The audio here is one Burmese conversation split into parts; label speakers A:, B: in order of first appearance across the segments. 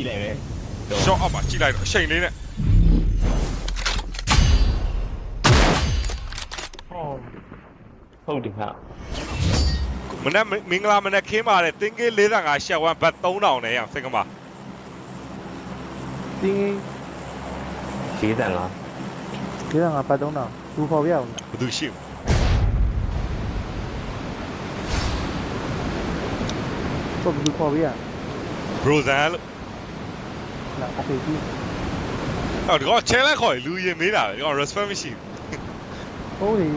A: ကြည့်လိုက်မယ်
B: shot up ပါကြည့်လိုက်တော့အချိန်လေးနဲ့
A: ဟုတ်တယ်ဟာ
B: မနေ့မင်္ဂလာမနေ့ခင်းပါတဲ့တင်းကေး45ရှက်1ဘတ်3000နဲ့ရအောင်စိတ်ကမ
C: တင်း
A: ရေးတန်လား
C: ဒီကငါပတ်သုံးတော့ဘူးခေါ်ပြအောင်
B: ဘယ်သူရှိ
C: တော့ဘူးခေါ်ပြရ
B: ဘရိုဇန်လို့
C: လာအဖေကြီး
B: ဟောဒီကောင် challenge ခေါ်လူရင်မေးတာပဲဒီကောင် respect မရှိ
C: ဟုတ်လေ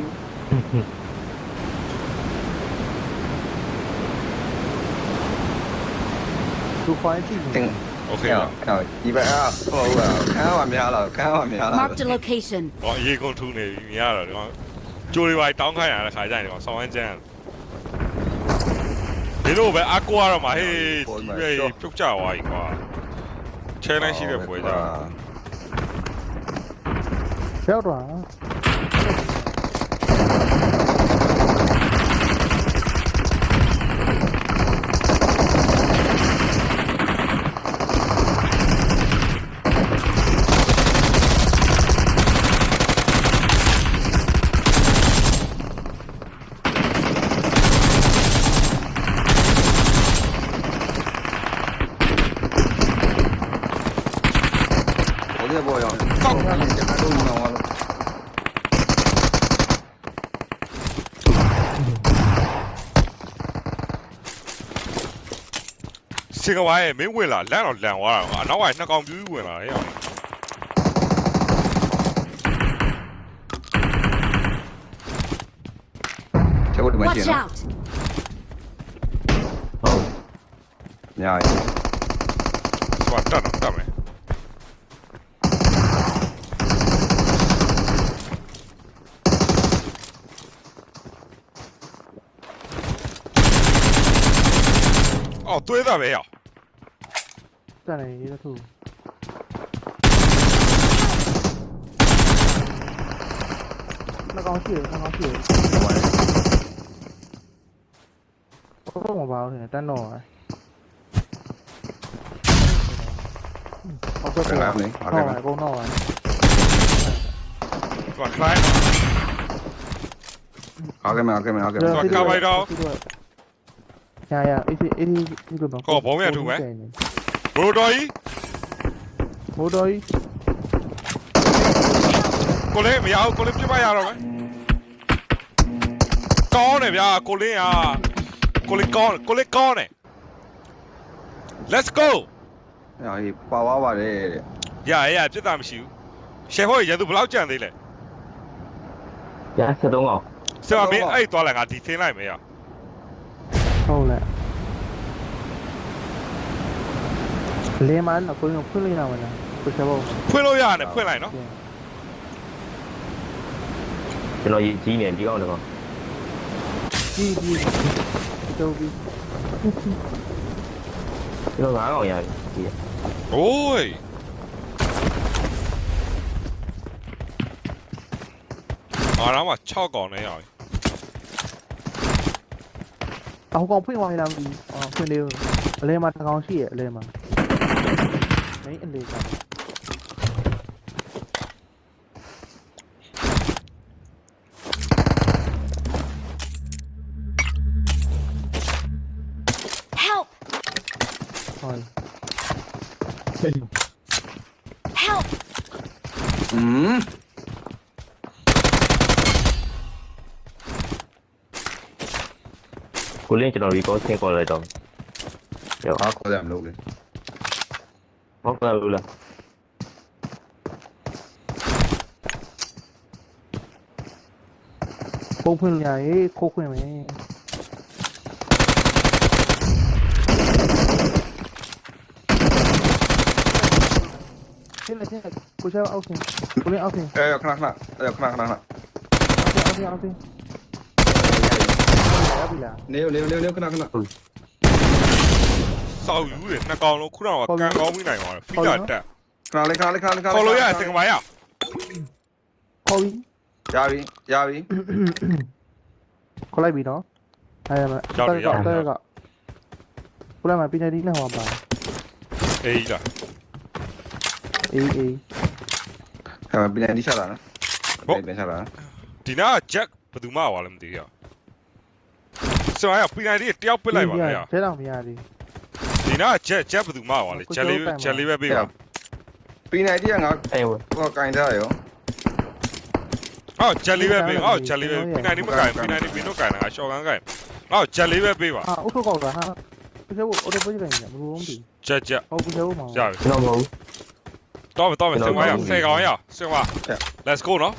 C: သူခေါ်ကြည့်
D: တင်
B: โอเค
D: ဟဲ့
B: ပါ
D: ဟဲ့ဒီဘက်အားဟုတ်ပါဘူးခန်းပါများလားခန်းပါများလား
E: Marked a location.
B: ဟောအရေးကုန်ထူးနေပြီမြင်ရတော့ဒီကောင်ကြိုးတွေပါတောင်းခိုင်းရတဲ့ခါကျရင်ဒီကောင်ဆောင်းဝမ်းကျန်းဒီလိုပဲအကူရတော့မှာဟေးဒီပဲပြုတ်ကြသွားပြီကွာ challenge ရှိတဲ့ပွဲကြ
C: ရောက်တော့
D: ဟိုဒီဘောရောကောက်နေကျွန်တော်တို့မောင်းလို့
B: စင်ကဝါရဲ့မင်းဝင်လာလန့်တော့လန့်သွားတာကွာအနောက်ကနှစ်ကောင်ပြူးဝင်လာတယ်ရော
D: ကျွန်တော်တို့မကျင်
E: Watch
D: တော့
E: out!
A: ဟုတ်
D: ညာရီ
B: ဆိုတော့တက်တော့တက်မယ်အော်သွေးတာပဲရော
C: စ နေရေးတော့သူနှကောင်ရှိတယ်နှကောင်ရှိတယ်တော့မပါဘူးတန်းတော့ဟုတ်ကဲ့
D: ခဏလေး
C: ဟုတ်ပါအကုန်တော့ပါ
B: သူက client
D: ဟုတ်ကဲ့မဟုတ်ကဲ့မဟုတ်ကဲ့
C: ညာညာအေးအေးဒီလိုတော့
B: ဘိုးတော်ကြီး
C: ဘိုးတော်ကြီး
B: ကိုလေးမရဘူးကိုလေးပြစ်မရတော့မယ်ကောင်းတယ်ဗျာကိုလေးอ่ะကိုလေးကောင်းကိုလေးကောင်းတယ် Let's go
D: ညာရီပါဝါပါတယ်တဲ့
B: ရရရပြစ်တာမရှိဘူးရှယ်ဟောရသူဘယ်လောက်ကြံသေးလဲ
A: ရ73အောင်
B: ဆရာမင်းအဲ့သွားလိုက်ငါဒီသင်းလိုက်မယ်ရ
C: ဟုတ်လဲ လေမန်ကိုရင်ဖွင့်လိုက်ရမလားကိုချဘော
B: ဖွင့်လို့ရရတယ်ဖွင့်လိုက်နော်
A: ကျွန်တော်ရေးကြီးနေဒီကောင်တကောင်
C: ကြီးကြီးတော့ပြီး
A: ကျွန်တော်9ကောင်ရပြီဒီ
B: โอ้ยအားရမှာ6កောင်နဲ့ရပြီ
C: အောက်ကောင်ဖွင့်သွားရလားမသိအော်ဖွင့်လေးအလဲမှာတစ်ကောင်ရှိရအလဲမှာ မင်းအလဲက
E: Help!
C: ဟုတ်
E: Help!
D: อืม
A: ကိုလင်းကျွန်တော် recall ဆင်းခေါ်လိုက်တော့ ရော
D: အားခေါ်တယ်မလို့လေ
A: ဟုတ်ကဲ့လို့လား
C: ပုံဖွင့်ရရေးခိုးခွင့်မယ်ဟဲ့လေဟဲ့ကိုချဘောအောက်ဆင်းကိုလည်းအောက်ဆ ဆင်းအောက်ဆင်းရပြီလား
D: နေနေနေနေခဏခဏ
B: စောက်ယူတယ်နှစ်កောင်လုံးခုနကကန်ကောင်းပြီးနိုင်သွားတယ်ဖီတာတက်
D: ခဏလေးခဏလေးခဏလေး
B: ခေါ်လို့ရစင်ကမာရ
C: ခေါ်ပြီ
D: ရပြီရပြီ
C: ခေါ်လိုက်ပြီနော်အဲမှာတက်ကတက်ကကိုလည်းမပြနေဒီနဲ့ဟောပါ
B: အေးလား
C: အေးအေး
D: ဟဲ့ပြန်ဒီချတာနော်ပြန်ချတာ
B: ဒီနာက jack ဘယ်သူမှဟွာလည်းမသိရဆိုရပီနိုင်ဒီတယောက်ပစ်လိုက်ပါဗျာ
C: တဲတော့မရသေး
B: ဒီနာက jack jack ဘယ်သူမှဟွာလေ jack လေး jack လေးပဲပေးပါ
D: ပြီးနေတည်းကငါ
A: အေးဝ
D: ဟောကင်ထားရော
B: ဟော jack လေးပဲပေးဟော jack လေးပဲပီနိုင်ဒီမကင်ပီနိုင်ဒီပင်တော့ကင်တာရှော့ကန်ကင်ဟော jack လေးပဲပေးပါ
C: ဟာအုတ်ထုတ်ကောက်တာဟာဘယ်လိုအော်တိုပို့ကြတယ်ဘယ်လိုမသိ
B: jack jack
C: ဟုတ်ဘူးလို့မှာ
B: ရပြီ
A: ကျွန်တော်မဟုတ်
B: တော့မယ်တော့မယ်ဆင်မရဆယ်ကောင်ရဆင်မ let's go နော်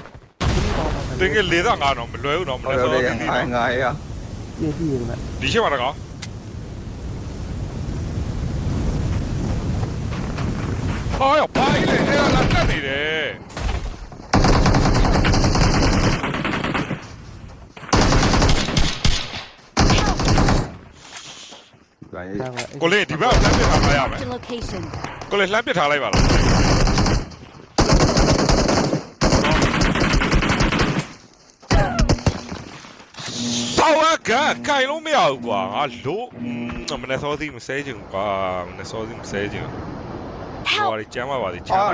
B: တင်ကလေးတော့ငါတော့မလွယ်ဘူးတော့မ
D: ဟော
B: လွယ်
D: တော့
B: တော့
D: လေ
B: ဒီ
D: ငါငါရ
C: ပြည့်ပြည့်ရမယ်
B: ဒီရှိမှာတကောင် ဟာရပါလေအဲ့ဒါလက်တက်နေတယ်
D: ကင်ရ
B: ကိုလေးဒီဘက်လှမ်းပစ်ထားလိုက်ရမယ်
E: Marked a location.
B: ကိုလေးလှမ်းပစ်ထားလိုက်ပါလားဆောက်ကကင်လို့မရဘူးကွာငါလို့မနေ့စောစီမစဲချင်ဘူးကွာမနေ့စောစီမစဲချင်ဘူး ဟို
E: Help!
B: ရီကျမ်းပါပါလေချမ်းပါပါ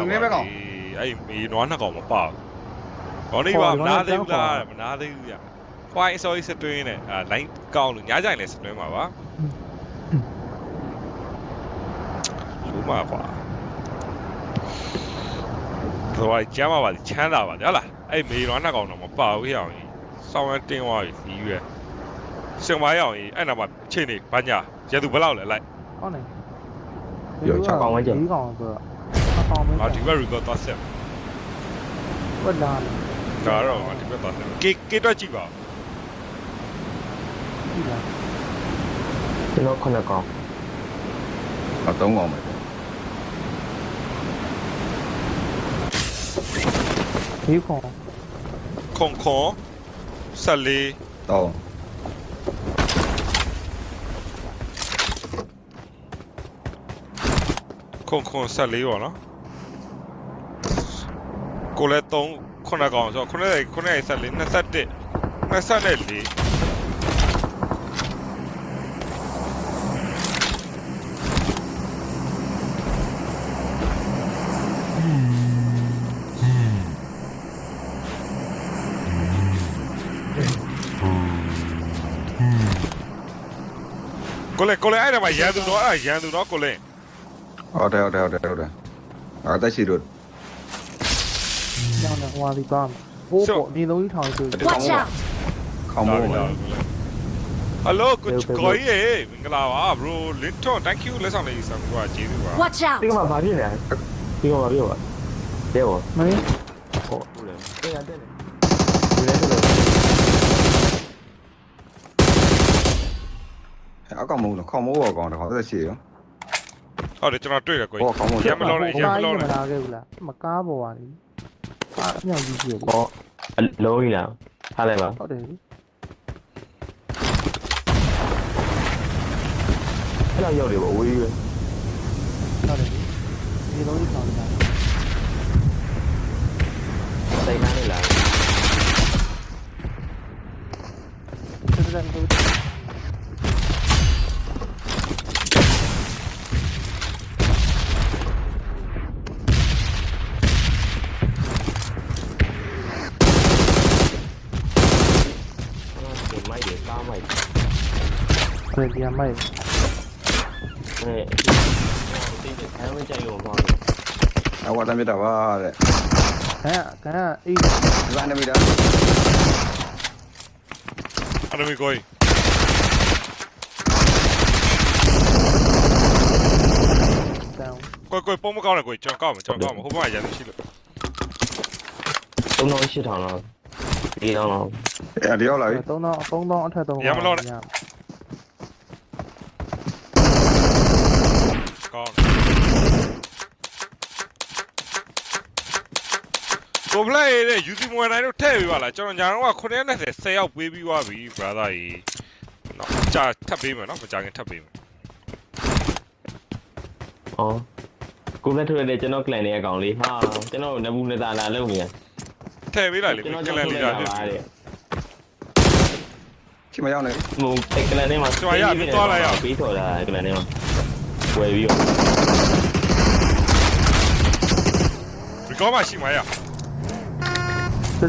B: အဲ့မေးနွားနှစ်ကောင်မပါဘူး။ကောင်းနေပါမနာသေးဘူးလားမနာသေးဘူးရ။ Why sorry စတွင်းနဲ့အာ line ကောင်းလို့ညကြိုင်လည်းစတွင်းပါပါ။လူမကွာ။တော့ကျမ်းပါပါချမ်းသာပါဟုတ်လား။အဲ့မေးနွားနှစ်ကောင်တော့မပါဘူးရအောင်ကြီး။စောင်းရတင်းသွားပြီစီးရွယ်။စင်မရအောင်ကြီးအဲ့နာမှာချိန်နေဘာညာရသူဘယ်လောက်လဲလိုက်
C: ဟုတ် နေဒီကောင်ဆိုတော့အကောင်မင်း။
B: ငါဒီဘက် record သွားဆက်
C: ဝတ်လာ။
B: ဒါတော့ငါဒီဘက်သွားဆက်။ကေကေတော့ကြည့်ပါဦး
C: ကြည့်လာ
A: ကျွန်တော်ခုနကောင်
D: ဟောသုံးကောင်ပဲ
C: ဒီကောင်။
B: ခုံခုံ14
D: တော့
B: ခုံခုံ14ပေါ့နော်ကိုလည်း3ခုနစ်ကောင်ဆိုခုနစ်ခုနစ်14 21 24ကိုလည်းကိုလည်းအဲ့ဒါမှာရန်သူတော့အဲ့ဒါရန်သူတော့ကိုလည်း
D: ဟောတယ်ဟောတယ်ဟောတယ်ဟောတယ်အာတက်ရှိတို့
C: ညောင်းနေဟွာဒီပါဟိုးပေါ့ဒီလုံးကြီးထောင်ဆို
E: Watch out!
D: ခေါင်းမိုးမယ်
B: ဟယ်လိုကိုကိုကြီးရေမင်္ဂလာပါ bro လင်းထွန် thank you လက်ဆောင်လေးဆောင်ကွာကျေးဇူးပါ
E: Watch out!
A: ဒီကမှာဘာဖြစ်လဲဒီကမှာပြောပါတဲ့ဘော
C: မင်း
A: ဟောဟုတ်တယ်တဲ့ရတယ်ဒီလည်းဆို
D: အကောင်မိုးတော့ခေါင်းမိုးတော့ကောင်းတယ်ဟောတက်ရှိရော
B: ဟုတ်တယ်ကျွန်တော်တွေ့တယ်ကိုကြီး
D: ဟောခေါင်းမိုး
B: ရမလို့လေရမလို့
C: မ
B: လေ
C: လာခဲ့ဘူးလားမကားပေါ်ပါလေအာအမြောက်ကြီးကြီး
A: ဟောအလုံးကြီးလားထားလိုက်ပါ
C: ဟုတ်တယ်
A: အဲ့တော့ရောက်တယ်ပေါ့ဝေးပဲ
C: ဟုတ်တယ်ဒီလုံးကြီးထောင်နေတာ
A: တိုင်နားနေလား
C: ပြေးပြန်မိုက်
A: အဲဒီဒီအဲမကြိုက်လို့မဟုတ်
D: အဝတ်တမြတ်တာပါတဲ့
C: ခံခံအေး
D: ဒီကနေမိတာ
B: အနမီကိုကြီး
C: တန်
B: ကိုကိုပုံမကောင်းတယ်ကိုကျွန်တော်ကောက်မယ်ကျွန်တော်ကောက်မယ်ဟိုဘက်ရန်သူရှိလို့
A: သုံးတော့ရှစ်ထောင်လောက်ဒီတော့လောက်
D: အဲဒီရောက်လာပြီ
C: 3000 3000အထက်3000
B: ရမလို့နဲ့
C: ရ
B: ကောင်း ကိုပလေးတဲ့ YouTube ဝင်တိုင်းတော့ထည့်ပေးပါလားကျွန်တော်ညာတော့9ရက်နဲ့10ရောက်ပေးပြီးသွားပြီ brother ကြီးနော်ကြာထပ်ပေးမယ်နော်မကြာခင်ထပ်ပေးမယ်
A: ဟောကိုလည်းထွက်တဲ့ကျွန်တော် clan ရဲ့အကောင်လေးဟာကျွန်တော်နဘူးနတာလာလုပ်နေရ
B: ထည့်ပေးလိုက်လေ
A: ကျွန်တော်
B: က
A: ကျွန်
B: လ
A: တော်
B: န်
A: လ
B: လီ
A: ည်း
B: လာ
A: လာ
B: ပြ
A: ပါတဲ့
D: ချိမရောက်နေ
A: ဟိုကလန်ထဲမှာပြီးထော်တာကလန်ထဲမှာဝယ်ပြီးတော့
B: ကောမှရှိမှာရ
C: 아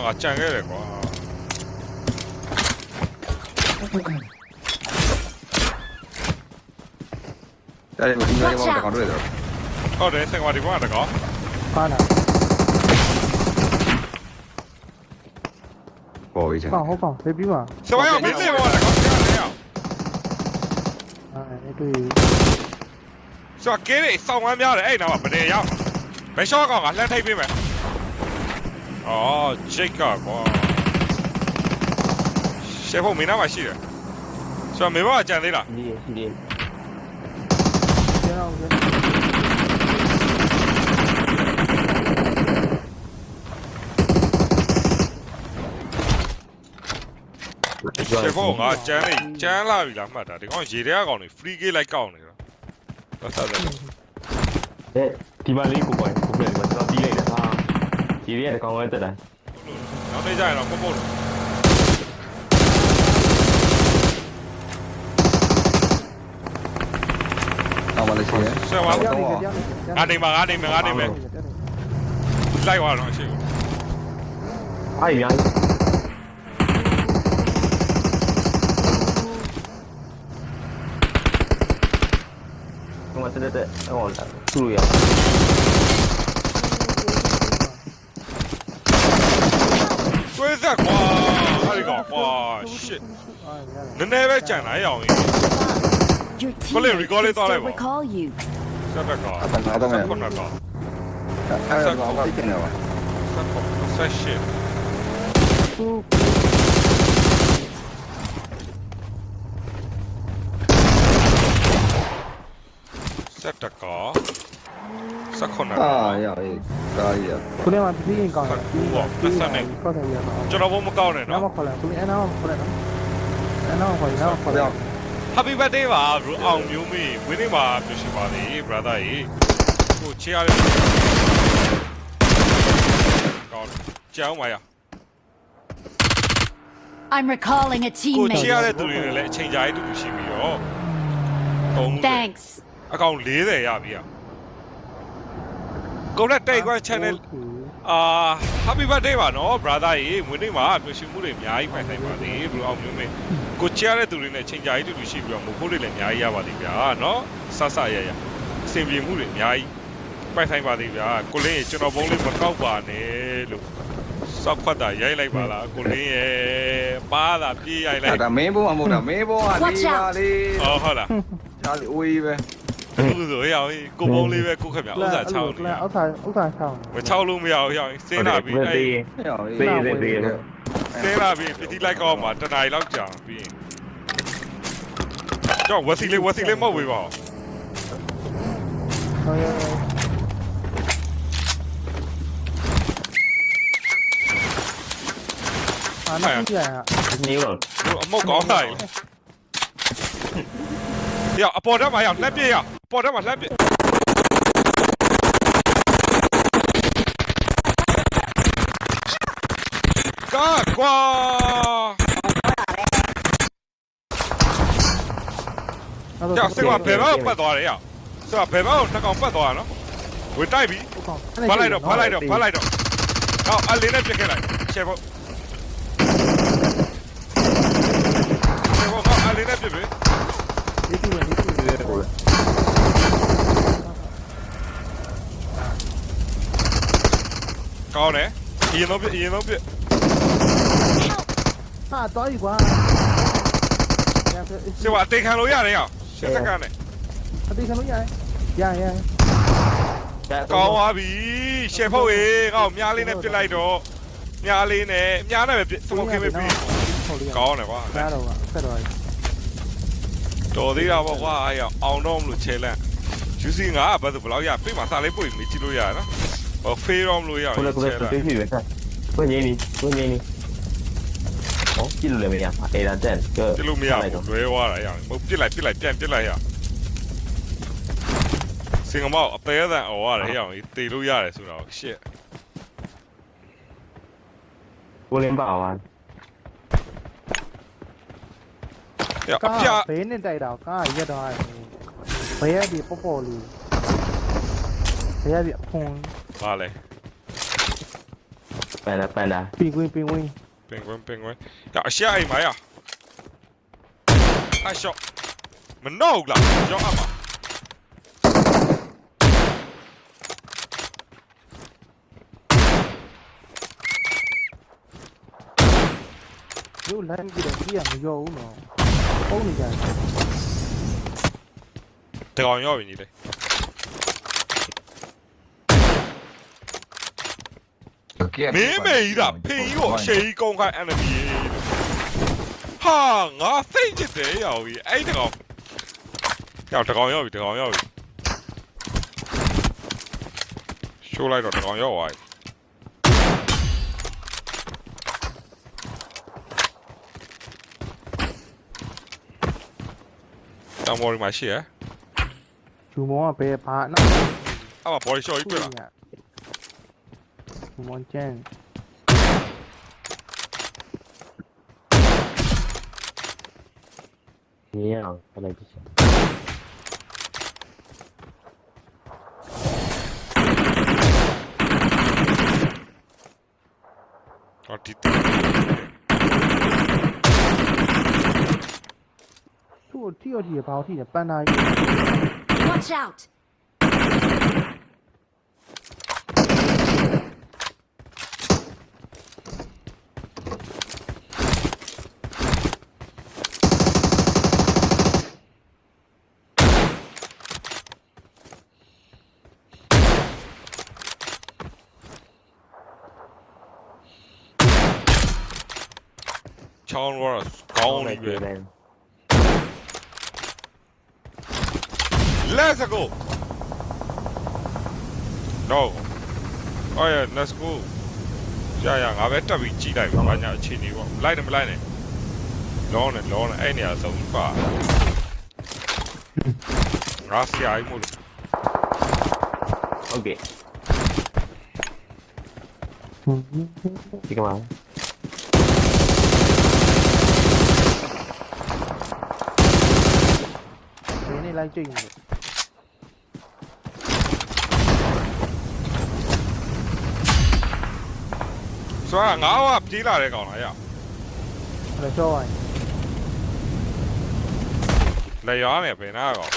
C: 맞짱 해야
B: 되고 Dale, me pingo vamos a
D: con ruedo. Joder, tengo marihuana, ¿no? Para. Voy ya. Vamos, vamos, te piba.
B: Se va a meter, vamos a con ruedo. Ah, estoy. ဆိုတော့က
D: င်း
B: နေစောင်းဝမ်းများတယ်အဲ့နာမှာဗနေရောက်မရှော့ကောင်ကလှမ်းထိပ်ပေးမယ်အော်ဂျိတ်ကကွာရှေ့ဖို့မင်းနာမှာရှိတယ်ဆိုတော့မေဘကကြံသေးလား
A: ဒီဒီ
C: ကျွန်တော်
B: ရှေ့ဖို့ကကြမ်းနေကြမ်းလာပြီလားမှတ်တာဒီကောင်ရေတဲကောင်တွေ free kick လိုက်ကောက်နေတာ え、ティバリ
A: ーここへ、ここへ、またディレイだな。ディレイで考えてない。No te ah,
B: eh. ya, no, como Vamos a decir, eh. Se va, igual,
D: no. Ay. 对对对，
B: 我来注
C: 意一下。鬼在狂，
B: 大哥，哇，shit！你那边讲哪样？我来 recall 你刀来
A: 不？这边搞，阿东阿东来搞。这边搞，
B: 这边搞。操你妈！ တက်တကောစက်ခွန်နာအာရအေးဒါကြီး
E: ရခု
B: နကပြင်းကော
D: င်းတယ်
B: ကူပေါ့
D: ပတ်စ
B: က်နဲ့ခေါက်တ
D: ယ်ရအော
C: င်
B: ကျွန်တော်ဘုံမကောင်းနဲ့နော်
C: မခေါ်လဲသူအဲ့နောက်ခေါ်လဲနော်အဲ့နောက်ခေါ်ရအောင်
D: ခေါ်ရ
C: အောင်
B: Happy birthday ပါ bro အောင်မျိုးမေးဝင်းနေပါပြရှိပါသေး brother ရေဟိုချေရတဲ့ကောင်းကြောင်းပါရ
E: I'm recalling a teammate
B: ကိုချေရတဲ့သူတွေလည်းအချိန်ကြာရေးတူတူရှိပြီးတော့
E: Thanks
B: အကောင်40ရပြီอ่ะကိုလက်တိတ်ကွာ channel အာ happy birthday ပါနော် brother ရေဝင်းနေမှာပြရှိမှုတွေအများကြီးဖိုင်ဆိုင်ပါလေ bro အောင်မျိုးမေးကိုချေရတဲ့သူတွေနဲ့အချိန်ကြာရေးတူတူရှိပြီးတော့မဟုတ်တွေလည်းအများကြီးရပါလိမ့်ဗျာနော်ဆဆရရအဆင်ပြေမှုတွေအများကြီးပိုင်ဆိုင်ပါသေးဗျာကိုလင်းရေကျွန်တော်ဘုံလေးမကောက်ပါနဲ့လို့စောက်ခွတ်တာရိုက်လိုက်ပါလားကိုလင်းရေပါတာပြေးရိုက်လိုက်
D: ဒါမင်းဘုံမဟုတ်တာမင်းဘုံကလေးပါလေး
B: အော်ဟုတ်လား
D: ဒါလေးအိုးကြီးပဲ
B: 不是
C: 要过帮里边过看面，
B: 我才抄你。我才我才抄。我抄路没有，要
D: 塞那
B: 边。对对对对。塞那边，别提来搞嘛，这哪一老讲边？叫我塞嘞，我塞嘞，冇味吧？有有有。啊，那
C: 不远啊。没有。我冇搞
A: 来。要，
B: 阿婆他妈要，那边要。 ပေါ်တော့မှလှမ်းပစ်ကာကွာကြောက်စစ်ကဘယ်ဘက်ကိုပတ်သွားတယ်ရစစ်ကဘယ်ဘက်ကိုနှစ်ကောင်ပတ်သွားတာနော်ဝင်တိုက်ပြီဖတ်လိုက်တော့ဖတ်လိုက်တော့ဖတ်လိုက်တော့ဟောအလင်းနဲ့ပြစ်ခဲ့လိုက်ချေဖို့ချေဖို့ဟောအလင်းနဲ့ပြစ်ပြီ ကောင်းတယ်အရင်တော့ပြစ်အရင်တော့ပြစ်
C: ဟာတော်ပြီကွာ
B: ရှယ်ကအသေးခံလို့ရတယ်ရရှယ်စက္ကန့်နဲ့
C: အတိခံလို့ရတယ်ရရ
B: ကောင်းသွားပြီရှယ်ဖို့ရေငါ့ကိုမြားလေးနဲ့ပြစ်လိုက်တော့မြားလေးနဲ့မြားနဲ့ပဲပြစ်စမောကင်းပဲပြီးကောင်းတယ်ကွာ
C: နားတော့ဆက်တော့
B: တော်သေးတာပေါ့ကွာအဲ့အောင်တော့မလို့ချဲလန့်ယူစီငါကဘယ်သူဘလောက်ရပြိမှာစားလေးပွေမိကြည့်လို့ရနော် ဟောဖေးတော့မလို့ရ
A: ဘူး Kuna ချ kuna ဲတာ strategy weka. Kwenye nini? Kwenye nini? Oh, kilo le mea. Era ten. ပြ
B: စ်လို့မရဘူးလွဲသွားတာရအောင်မဟုတ်ပြစ်လိုက်ပြစ်လိုက်ပြန်ပြစ်လိုက်ရအောင်စင်ကမောက်အသေးအံအော်ရတယ်ရအောင်တေလို့ရတယ်ဆိုတော့
A: ရှစ် Golem ba wan.
B: ရအ
C: ကား
B: ပြ
C: ဘေးနဲ့တိုက်တာကိုကားကရက်သွားတယ်ဘေးရ
B: ပြီ
A: ပေါ့ပေါ့
C: လေးဘေးရပြီ
B: အဖွန် က်လားကြောက်အပ်ပါ
C: တို့လိုင်းကြည့်တော့ကြီးရမရောဘူးနော်ပုံနေကြတယ်
B: တကောင်ရောက် ပြီညီလေးမင်းမေကြီးကဖင်ကြီးကိုအရှိကြီးကုန်းခိုင်း enemy ရေဟာငါစိတ်ချစ်တယ်ရောက်ပြီအဲ့တကောင်ရောက်တကောင်ရောက်ပြီတကောင်ရောက်ပြီရှိုးလိုက်တော့တကောင်ရောက်သွားပြီတောင်ပေါ်မှာရှိရ
C: ဂျူမောကဘယ်ဘာနော်
B: အဲ့မှာ body shot ကြီးတွေ့လား
C: ဂျူမောကျန်
A: မြင်ရအောင်ခလိုက်ကြည့်
B: ဟောဒီတီ
C: သူ့တီယောတီဘာလို့ထိတယ်ပန်နာကြီး
E: Watch out!
B: ချောင်းတော့ကောင်း နေပြီ
A: တယ်
B: Let's go. No. Oh yeah, let's go. ရရငါပဲတက်ပြီးကြီးလိုက်ပြီဘာညာအခြေအနေပေါ့လိုက်တယ်မလိုက်နဲ့လောနဲ့လောနဲ့အဲ့နေရာဆုံးပါငါဆရာကြီးမို့လို့
A: ဟုတ်ကဲ့ဒီကမှာ
C: ဘယ်နဲ့လိုက်ကြိတ်နေလဲ
B: ဆိုတော့ငါကပြေးလာတဲ့ကောင်လားရ
C: အဲ့တော့ရှော့ရရင်
B: လက်ရွာမယ်ဘယ်နာကောင်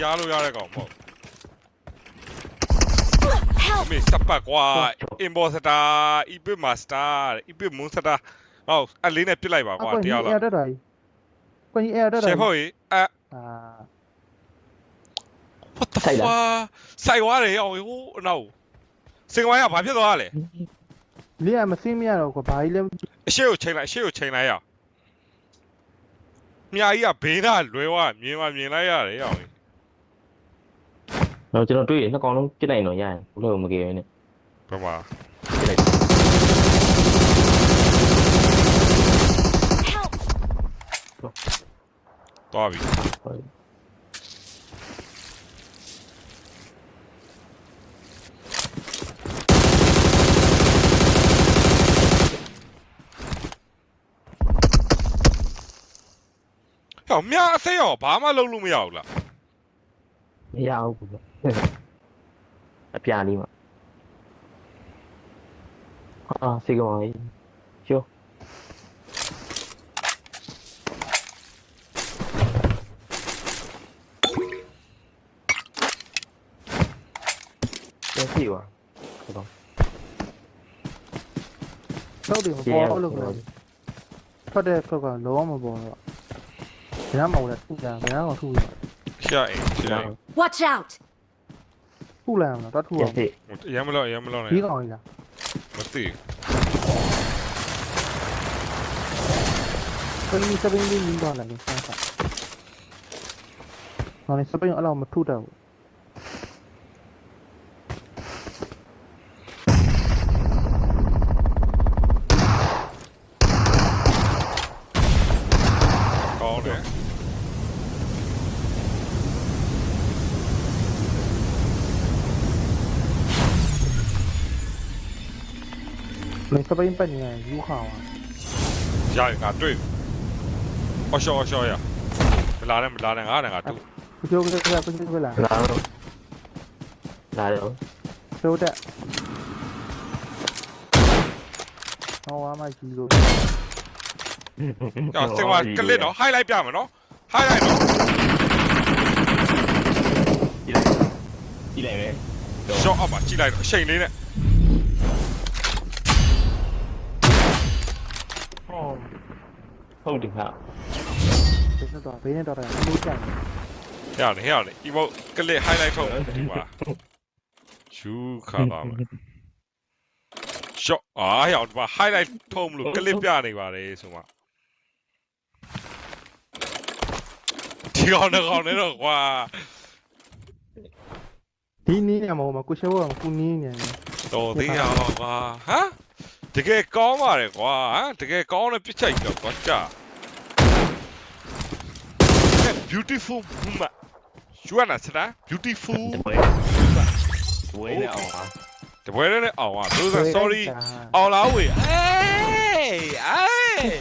B: ရလို့ရတဲ့ကောင်မဟုတ်
E: Help!
B: မေစပတ်ကွာ imposter epic master epic monster ဟောအလေးနဲ့ပြစ်လိုက်ပါကွာ
C: ကွန်
B: တ
C: ကြီး
B: ယောက်
C: အဲ
B: လား
C: တက်တာကြီးကွန်ကြီးအဲတက်တာ
B: ရှေ့
C: ကြီး
B: ဖို့ကြီးအ
C: အာ
B: what the fuck စိုက်သွားတယ်အောင်ဟိုအနောက်စင်ဝိုင်းကဘာဖြစ်သွားလဲ
C: လေးကမစင်းမရတော့ကွာဘာကြီးလဲမသိ
B: အရှိကိုချိန်လိုက်အရှိကိုချိန်လိုက်ရမြာကြီးကဘေးနာလွဲသွားမြင်မှမြင်လိုက်ရတယ်အောင်
A: တော့ကျွန်တော်တွေ့ရနှစ်ကောင်လုံးပြစ်လိုက်တော့ရရင်ဘလို့မကြည့်ရနဲ့
B: ဘယ်မှာ
A: ပြစ်လိုက်
E: Help!
B: သွားပြီ
A: ဟုတ်
B: ဟောမြာအစိမ်းရောဘာမှလုပ်လို့မရဘူးလား
A: မရဘူးဘူးအပြာလေးမှာအာစိတ်ကောင်းကြီးကျော်ပြန်စီပါဟုတ်တော့
C: တော့တယ်မပေါ်တော့လို့ပြောထွက်တဲ့ခွက်ကလောမပေါ်တော့ဘယ်မှမဟုတ်လဲထူကြဘယ်မှမထူဘူး
B: ရှာအိမ်ရှာအိမ်
E: Watch out!
C: ထူလိုက်အောင်တော့ထူ
A: ပြန်
C: အောင်
A: စီ
B: ရမ်းမလို့ရမ်းမလို့နဲ့
C: ဒီကောင်ကြီးလား
B: မသိ
C: ကွန်ကြီးစပင်းလေးနင်းတော့လည်းဆန်းဆန်းဟောလေစပင်းအဲ့လောက်မထူတော့ဘူး
B: 这边半年如何啊？加油啊！对，我笑我
C: 笑呀！不拉人不拉人，俺
A: 两个走。不
C: 丢不丢不丢不丢不
B: 丢！来了，来了，收的。我他妈激动！要这话跟
A: 领导嗨来边嘛咯，嗨来咯！
B: 一来，一来呗。笑啊嘛，进来了，吓人嘞！
A: ဟုတ်တယ်ဟာ
C: ဒီတော့ဘေးနဲ့တော့တယ်လို့ကြိုက်
B: ရတယ်ဟဲ့ရတယ် emote ကလစ် highlight ထုတ်ဒီမှာယူခါပါမယ် shot အားရောက်ဒီမှာ highlight ထုတ်မလို့ကလစ်ပြနေပါတယ်ဆိုမှဒီကောင်တော့ကောင်နေတော့ကွာ
C: ဒီနီးနေမှာကိုချိုးကကူနီးနေတယ်
B: တော်သေးရတော့ကွာဟမ် တကယ်ကောင်းပါတယ်ကွာဟမ်တကယ်ကောင်းတဲ့ပြစ်ချိုက်တော့ကွာကြာ beautiful woman you understand beautiful
A: တပွဲတပွဲနဲ့အောင်ပါ
B: တပွဲနဲ့အောင်อ่ะ those are sorry အောင်လားဝေအေးအေး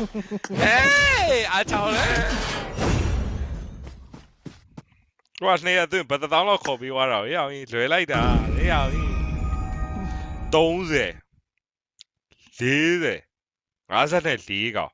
B: အေးအချောင်းလေကွာနေရတဲ့ဘယ်တောင်းလောက်ခေါ်ပြီးသွားတာရေအောင်ကြီးလွယ်လိုက်တာရေအောင်ကြီး30 40 54ကောင်